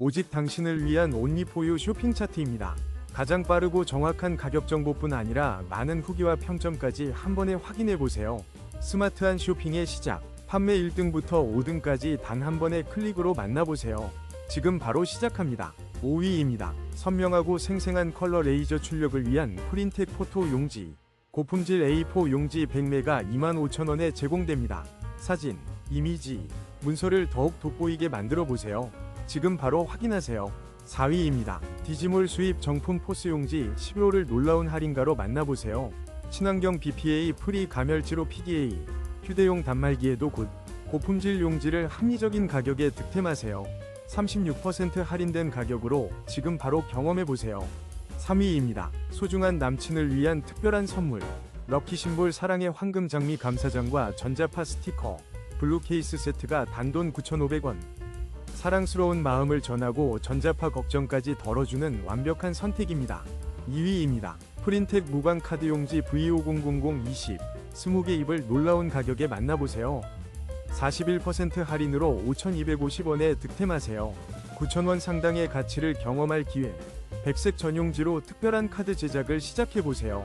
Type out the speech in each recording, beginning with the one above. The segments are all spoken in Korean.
오직 당신을 위한 온리포유 쇼핑 차트입니다. 가장 빠르고 정확한 가격 정보뿐 아니라 많은 후기와 평점까지 한 번에 확인해 보세요. 스마트한 쇼핑의 시작. 판매 1등부터 5등까지 단 한 번의 클릭으로 만나보세요. 지금 바로 시작합니다. 5위입니다. 선명하고 생생한 컬러 레이저 출력을 위한 프린텍 포토 용지. 고품질 A4 용지 100매가 25,000원에 제공됩니다. 사진, 이미지, 문서를 더욱 돋보이게 만들어 보세요. 지금 바로 확인하세요. 4위입니다. 디지몰 수입 정품 포스 용지 15를 놀라운 할인가로 만나보세요. 친환경 BPA 프리 가멸지로 PDA 휴대용 단말기에도 곧 고품질 용지를 합리적인 가격에 득템하세요. 36% 할인된 가격으로 지금 바로 경험해 보세요. 3위입니다. 소중한 남친을 위한 특별한 선물. 럭키 심볼 사랑의 황금 장미 감사장과 전자파 스티커, 블루 케이스 세트가 단돈 9,500원. 사랑스러운 마음을 전하고 전자파 걱정까지 덜어주는 완벽한 선택입니다. 2위입니다. 프린텍 무광 카드 용지 V5000020 20개 입을 놀라운 가격에 만나보세요. 41% 할인으로 5,250원에 득템하세요. 9,000원 상당의 가치를 경험할 기회. 백색 전용지로 특별한 카드 제작을 시작해보세요.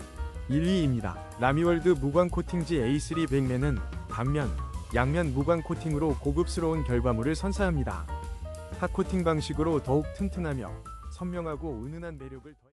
1위입니다. 라미월드 무광 코팅지 A3 백매는 단면, 양면 무광 코팅으로 고급스러운 결과물을 선사합니다. 핫코팅 방식으로 더욱 튼튼하며 선명하고 은은한 매력을 더...